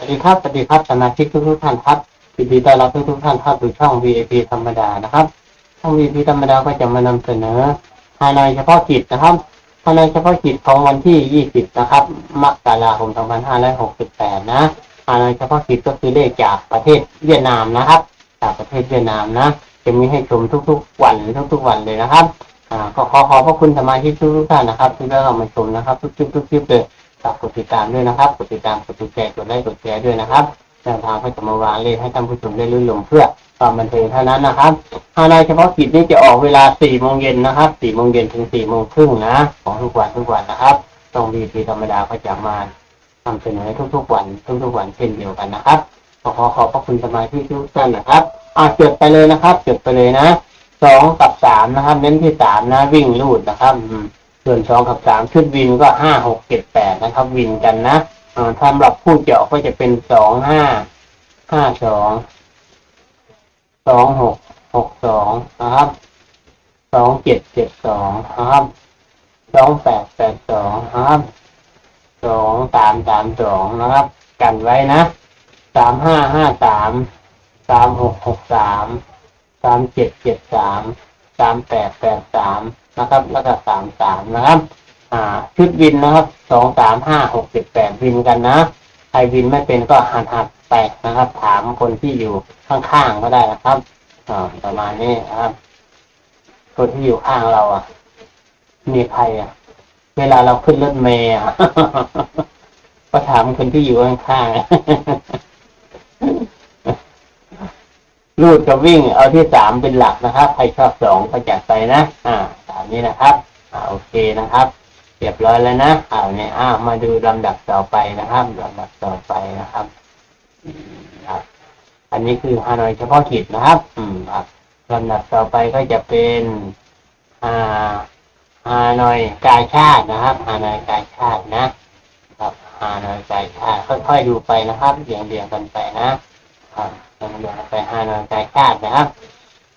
สวัสดีครับ สวัสดีครับสมาชิกทุกทุกๆท่านครับยินดีต้อนรับทุกทุกๆท่านเข้าสู่ช่อง VIP ธรรมดานะครับ ช่อง VIP ธรรมดาก็จะมานำเสนอฮานอยเฉพาะกิจนะครับฮานอยเฉพาะกิจของวันที่ 20 นะครับ มกราคม 2568 นะฮานอยเฉพาะกิจก็คือเลขจากประเทศเวียดนามนะครับ จากประเทศเวียดนามนะ จะมีให้ชมทุกๆวันทุกๆวันเลยนะครับ อ่า ก็ขอขอบพระคุณสมาชิกทุกๆท่านนะครับที่ได้เข้ามาชมนะครับ ทุกคลิปทุกคลิปเลย ฝากกดติดตามด้วยนะครับกดติดตามกดแชร์กดไลค์กดแชร์ด้วยนะครับแนวทางก็จะมาวางเลขให้ท่านผู้ชมได้ลื่นลมเพื่อความบันเทิงเท่านั้นนะครับฮานอยเฉพาะกิจนี้จะออกเวลา4โมงเย็นนะครับ4โมงเย็นถึง4โมงครึ่งนะ ของทุกวันทุกวันนะครับต้องวีพีธรรมดาก็จะมานำเสนอทุกๆวันทุกๆวันเช่นเดียวกันนะครับขอขอขอบพระคุณสมาชิกทุกท่านนะครับอ่าจดไปเลยนะครับจดไปเลยนะสองกับสามนะครับ เน้นที่สามนะ วิ่งลูดนะครับอืม ส่วนสองกับสามชุดวินก็ห้าหกเจ็ดแปดนะครับ วินกันนะอ่าสำหรับผู้เจาะก็จะเป็นสองห้าห้าสองสองหกหกสองนะครับสองเจ็ดเจ็ดสองนะครับสองแปดแปดสองนะครับสองสามสามสองนะครับ กันไว้นะสามห้าห้าสามสามหกหกสามสามเจ็ดเจ็ดสามสามแปดแปดสาม นะครับ แล้วก็สามสามนะครับ อ่าชุดวินนะครับสองสามห้าหกเจ็ดแปดวินกันนะใครวินไม่เป็นก็หันหัดแปดนะครับ ถามคนที่อยู่ข้างๆก็ได้นะครับอ่าประมาณนี้นะครับ คนที่อยู่ข้างเราอะ มีใครอะ เวลาเราขึ้นรถเมล์อะก็ถามคนที่อยู่ข้างๆรูดกับวิ่งเอาที่สามเป็นหลักนะครับ ใครชอบสองก็จัดไปนะ อ่า นี้นะครับอ่าโอเคนะครับเรียบร้อยแล้วนะอ่าเนี่ยอ้าวมาดูลำดับต่อไปนะครับลำดับต่อไปนะครับครับ อันนี้คือฮานอยเฉพาะกิจนะครับ อืมครับลำดับต่อไปก็จะเป็นอ่าฮานอยกายชาตินะครับฮานอยกายชาตินะครับฮานอยกายชาติค่อยๆดูไปนะครับเรียงๆกันไปนะครับเรียงๆกันไปฮานอยกายชาตินะครับ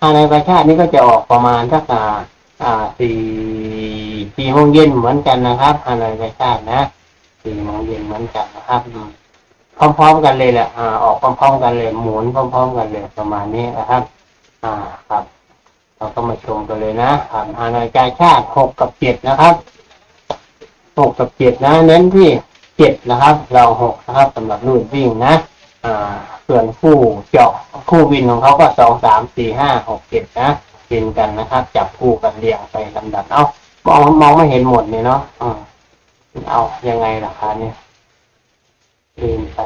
ฮานอยกายชาตินี่ก็จะออกประมาณสักอ่า อ่าสี่สี่โมงเย็นเหมือนกันนะครับฮานอยกายชาตินะสี่โมงเย็นเหมือนกันนะครับพร้อมๆกันเลยแหละอ่าออกพร้อมๆกันเลย หมุนพร้อมๆกันเลยประมาณนี้นะครับ อ่าครับ เราก็มาชมกันเลยนะครับฮานอยกายชาติหกกับเจ็ดนะครับหกกับเจ็ดนะ เน้นที่เจ็ดนะครับ เราหกนะครับสำหรับลูดวิ่งนะอ่าส่วนคู่เจาะคู่วินของเขาก็สองสามสี่ห้าหกเจ็ดนะินกันนะครับ จับคู่กันเรียงไปลำดับ เอามองมองไม่เห็นหมดเนี่ยเนาะอืมเอายังไงล่ะคะเนี่ยลืมไป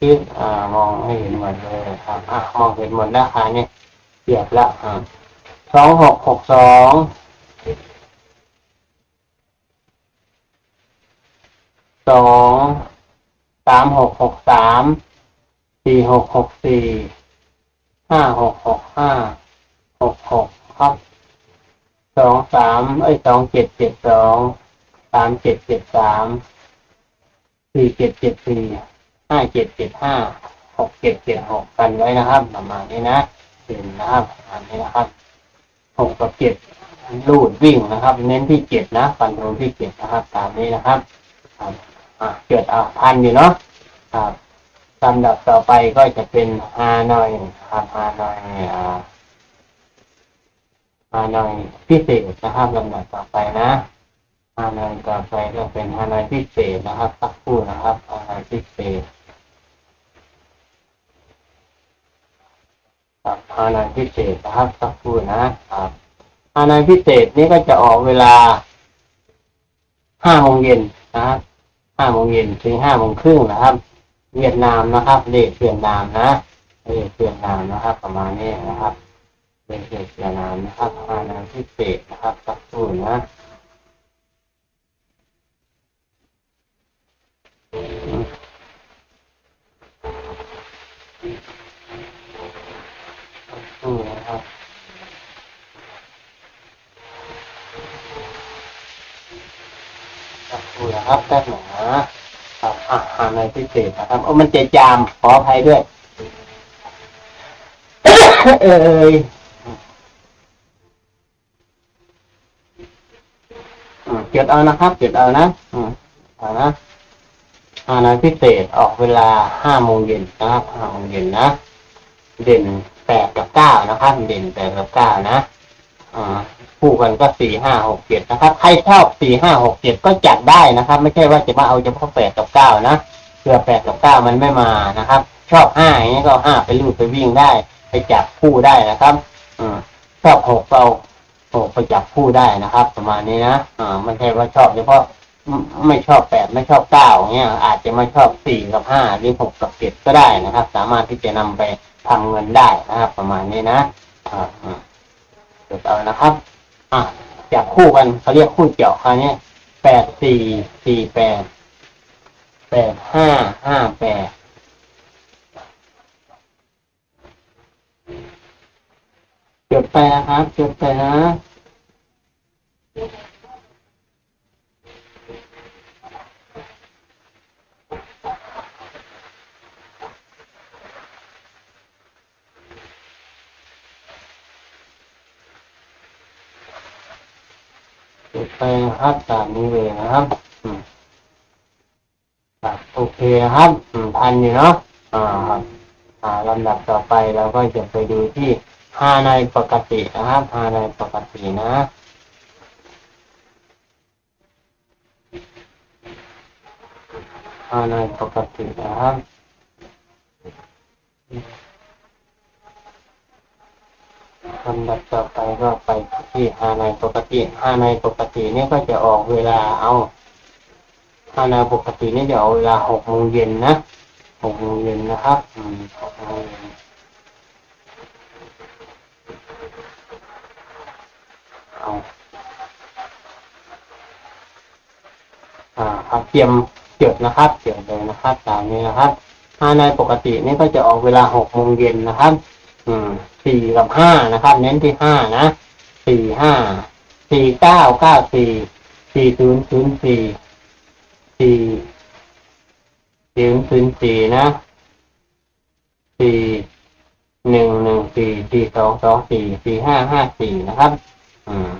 คิดอ่ามองไม่เห็นหมดเลยครับอะมองเห็นหมดแล้วคะเนี่ยเสียบแล้วอ่าสองหกหกสองสองสามหกหกสามสี่หกหกสี่ห้าหกหกห้า กหกครับสองสามเอ้สองเจ็ดเจ็ดสองสามเจ็ดเจ็ดสามสี่เจ็ดเจ็ดสี่ห้าเจ็ดเจ็ดห้าหกเจ็ดเจ็ดหกกันไว้นะครับประมาณนี้นะเห็นนะครับประมาณนี้นะครับหกกับเจ็ดลูดวิ่งนะครับ เน้นที่เจ็ดนะฟันธงที่เจ็ดนะครับ ตามนี้นะครับอะเกิดเอาพันอยู่เนาะครับลำดับต่อไปก็จะเป็นฮานอยครับฮานอยอ่า ฮานอยพิเศษนะครับลำดับต่อไปนะฮานอยต่อไปก็เป็นฮานอยพิเศษนะครับสักคู่นะครับฮานอยพิเศษครับฮานอยพิเศษนะครับสักคู่นะครับฮานอยพิเศษนี่ก็จะออกเวลาห้าโมงเย็นนะครับห้าโมงเย็นถึงห้าโมงครึ่งนะครับ เวียดนามนะครับเลขเวียดนามนะเลขเวียดนามนะครับ ประมาณนี้นะครับ เลขเวียดนามนะครับฮานอยพิเศษนะครับตักสูนะดูนะครับดูนะครับแป๊บหนึ่งนะครับอะหาในพิเศษนะครับโอ้มันเจจามขออภัยด้วย เอ้ยอืม เก็บเอานะครับ เก็บเอานะอืมเอานะฮานอยพิเศษออกเวลาห้าโมงเย็นนะครับห้าโมงเย็นนะ เด่นแปดกับเก้านะครับ เด่นแปดกับเก้านะอ่าคู่กันก็สี่ห้าหกเจ็ดนะครับ ใครชอบสี่ห้าหกเจ็ดก็จัดได้นะครับ ไม่ใช่ว่าจะมาเอาเฉพาะแปดกับเก้านะเผื่อแปดกับเก้ามันไม่มานะครับ ชอบห้าอย่างนี้ก็ห้าไปลูดไปวิ่งได้ ไปจับคู่ได้นะครับ อืมชอบหกเอา หกไปจับคู่ได้นะครับ ประมาณนี้นะอ่าไม่ใช่ว่าชอบเฉพาะไม่ชอบแปดไม่ชอบเก้าเงี้ย อาจจะไม่ชอบสี่กับห้าหรือหกกับเจ็ดก็ได้นะครับ สามารถที่จะนำไปทำเงินได้นะครับ ประมาณนี้นะอ่าอืมเดี๋ยวเอานะครับ อะจับคู่กันเขาเรียกคู่เจาะคราวนี้แปดสี่สี่แปดแปดห้าห้าแปด จดไปนะครับจดไปนะจดไปครับตามนี้เลยนะครับครับโอเคครับอันอยู่เนาะอ่าครับอ่าลำดับต่อไปเราก็จะไปดูที่ ฮาในปกตินะครับฮาในปกตินะฮาในปกตินะครับลำดับต่อไปก็ไปที่ฮาในปกติฮาในปกตินี่ก็จะออกเวลาเอาฮาในปกตินี่จะออกเวลาหกโมงเย็นนะหกโมงเย็นนะครับหกโมงเย็นเอา อ่าครับเตรียมจดนะครับเตรียมเลยนะครับตามนี้นะครับฮาในปกตินี่ก็จะออกเวลาหกโมงเย็นนะครับ อืมสี่กับห้านะครับ เน้นที่ห้านะสี่ห้าสี่เก้าเก้าสี่สี่ศูนย์ศูนย์สี่สี่ศูนย์ศูนย์สี่นะสี่หนึ่งหนึ่งสี่สี่สองสองสี่สี่ห้าห้าสี่นะครับ อืม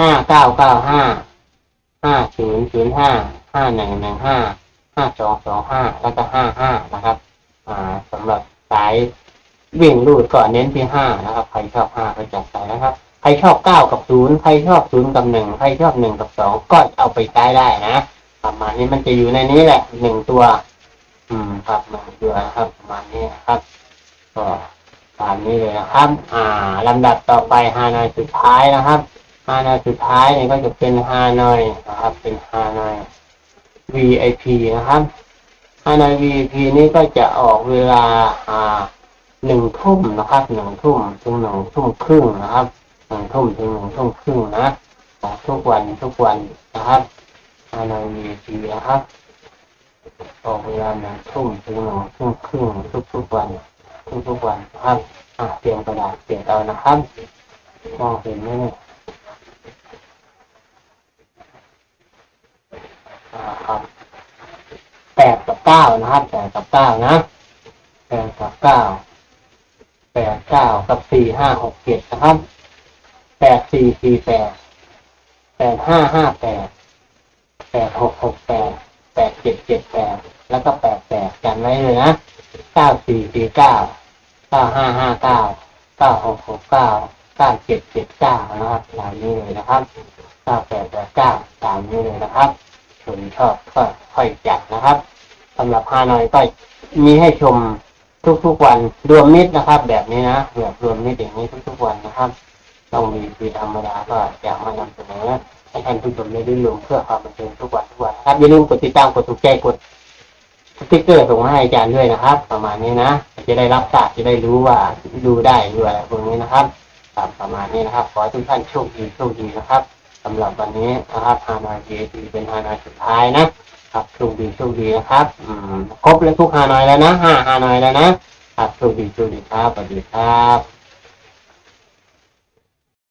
ห้าเก้าเก้าห้า ห้าศูนย์ศูนย์ห้าห้าหนึ่งหนึ่งห้าห้าสองสองห้าแล้วก็ห้าห้านะครับ อ่าสำหรับสายวิ่งรูดก่อนเน้นที่ห้านะครับ ใครชอบห้าก็จัดไปนะครับ ใครชอบเก้ากับศูนย์ใครชอบศูนย์กับหนึ่งใครชอบหนึ่งกับสองก็เอาไปใช้ได้นะประมาณนี้มันจะอยู่ในนี้แหละหนึ่งตัว อืมครับหนึ่งตัวนะครับประมาณนี้นครับ ก็ตามนี้เลยนะครับ อ่าลำดับต่อไปฮานอยสุดท้ายนะครับ ฮานอยสุดท้ายเนี่ยก็จะเป็นฮานอยนะครับ เป็นฮานอย VIP นะครับฮานอย VIP นี่ก็จะออกเวลาอ่าหนึ่งทุ่มนะครับหนึ่งทุ่มถึงหนึ่งทุ่มครึ่งนะครับหนึ่งทุ่มถึงหนึ่งทุ่มครึ่งนะของทุกวันทุกวันนะครับภายในวีทีนะครับออกเวลาหนึ่งทุ่มถึงหนึ่งทุ่มครึ่งทุกทุกวัน ทุกทุกวันนะครับเตรียมกระดาษเตรียมเอานะครับมองเห็นไหมเนี่ยอ่าครับ แปดกับเก้านะครับแปดกับเก้านะแปดกับเก้าแปดเก้ากับสี่ห้าหกเจ็ดนะครับแปดสี่สี่แปดแปดห้าห้าแปดแปดหกหกแปดแปดเจ็ดเจ็ดแปดแล้วก็แปดแปดกันไว้เลยนะเก้าสี่สี่เก้าเก้าห้าห้าเก้าเก้าหกหกเก้าเก้าเจ็ดเจ็ดเก้านะครับเหล่านี้เลยนะครับเก้าแปดแปดเก้าตามนี้เลยนะครับ ชมชอบก็ค่อยจัดนะครับสำหรับฮานอยก็มีให้ชมทุกๆวันรวมมิตรนะครับ แบบนี้นะแบบรวมมิตรอย่างนี้ทุกๆวันนะครับ ต้องมีคือธรรมดาก็อยากมานำเสนอให้ท่านผู้ชมได้ดูรวมเพื่อความบันเทิงทุกวันทุกวันนะครับอย่าลืมกดติดตามกดถูกใจกดสติ๊กเกอร์ส่งมาให้อาจารย์ด้วยนะครับ ประมาณนี้นะจะได้รับทราบจะได้รู้ว่าดูได้ดูอะไรพวกนี้นะครับครับประมาณนี้นะครับ ขอให้ทุกท่านโชคดีโชคดีนะครับ สำหรับวันนี้นะครับฮานายดีเป็นฮานอยสุดท้ายนะครับโชคดีโชคดีนะครับอืมครบแล้วทุกฮานอยแล้วนะห้าฮานอยแล้วนะครับโชคดีโชคดีครับสวัสดีครับ